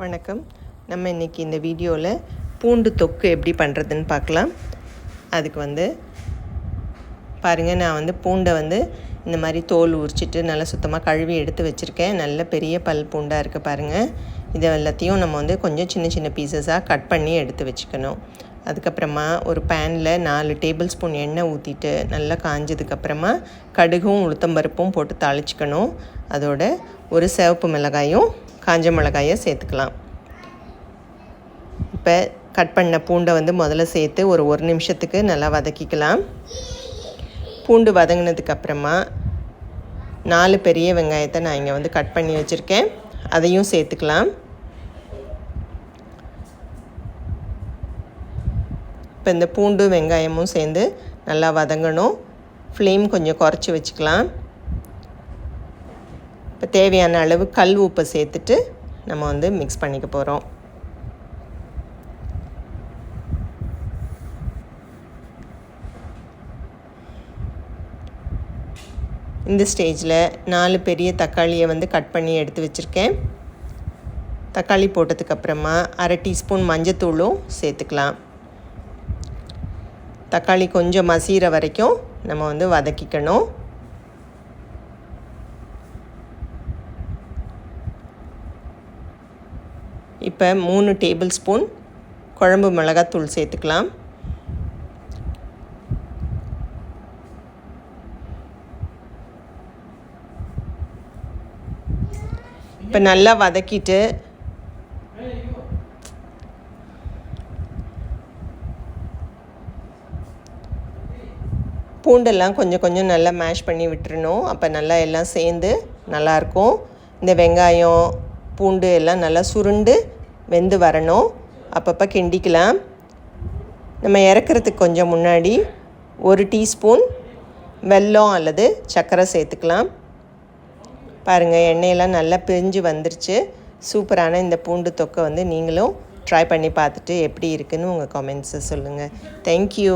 வணக்கம். நம்ம இன்றைக்கி இந்த வீடியோவில் பூண்டு தொக்கு எப்படி பண்ணுறதுன்னு பார்க்கலாம். அதுக்கு வந்து பாருங்கள் நான் வந்து பூண்டை வந்து இந்த மாதிரி தோல் உரிச்சிட்டு நல்லா சுத்தமாக கழுவி எடுத்து வச்சுருக்கேன். நல்ல பெரிய பல் பூண்டாக இருக்குது பாருங்கள் இதை எல்லாத்தையும் நம்ம வந்து கொஞ்சம் சின்ன சின்ன பீசஸாக கட் பண்ணி எடுத்து வச்சுக்கணும். அதுக்கப்புறமா ஒரு பேனில் நாலு டேபிள் ஸ்பூன் எண்ணெய் ஊற்றிட்டு நல்லா காஞ்சதுக்கப்புறமா கடுகும் உளுத்தம்பருப்பும் போட்டு தாளிச்சிக்கணும். அதோட ஒரு சிவப்பு மிளகாயும் காஞ்ச மிளகாயை சேர்த்துக்கலாம். இப்போ கட் பண்ண பூண்டை வந்து முதல்ல சேர்த்து ஒரு ஒரு நிமிஷத்துக்கு நல்லா வதக்கிக்கலாம். பூண்டு வதங்கினதுக்கப்புறமா நாலு பெரிய வெங்காயத்தை நான் இங்கே வந்து கட் பண்ணி வச்சுருக்கேன். அதையும் சேர்த்துக்கலாம். இப்போ இந்த பூண்டு வெங்காயமும் சேர்ந்து நல்லா வதங்கணும். ஃப்ளேம் கொஞ்சம் குறைச்சி வச்சுக்கலாம். இப்போ தேவையான அளவு கல் உப்பை சேர்த்துட்டு நம்ம வந்து மிக்ஸ் பண்ணிக்க போகிறோம் இந்த ஸ்டேஜில் நாலு பெரிய தக்காளியை வந்து கட் பண்ணி எடுத்து வச்சுருக்கேன். தக்காளி போட்டதுக்கப்புறமா அரை டீஸ்பூன் மஞ்சத்தூளும் சேர்த்துக்கலாம். தக்காளி கொஞ்சம் மசிகிற வரைக்கும் நம்ம வந்து வதக்கிக்கணும். இப்போ மூணு டேபிள் ஸ்பூன் குழம்பு மிளகாத்தூள் சேர்த்துக்கலாம். இப்போ நல்லா வதக்கிட்டு பூண்டெல்லாம் கொஞ்சம் கொஞ்சம் நல்லா மேஷ் பண்ணி விட்டுறணும். அப்போ நல்லா எல்லாம் சேர்ந்து நல்லாயிருக்கும். இந்த வெங்காயம் பூண்டு எல்லாம் நல்லா சுருண்டு வெந்து வரணும். அப்பப்போ கிண்டிக்கலாம். நம்ம இறக்குறதுக்கு கொஞ்சம் முன்னாடி ஒரு டீஸ்பூன் வெல்லம் அல்லது சர்க்கரை சேர்த்துக்கலாம். பாருங்கள் எண்ணெயெல்லாம் நல்லா பிரிஞ்சு வந்துருச்சு. சூப்பரான இந்த பூண்டு தொக்கை வந்து நீங்களும் ட்ரை பண்ணி பார்த்துட்டு எப்படி இருக்குன்னு உங்கள் கமெண்ட்ஸை சொல்லுங்கள் தேங்க்யூ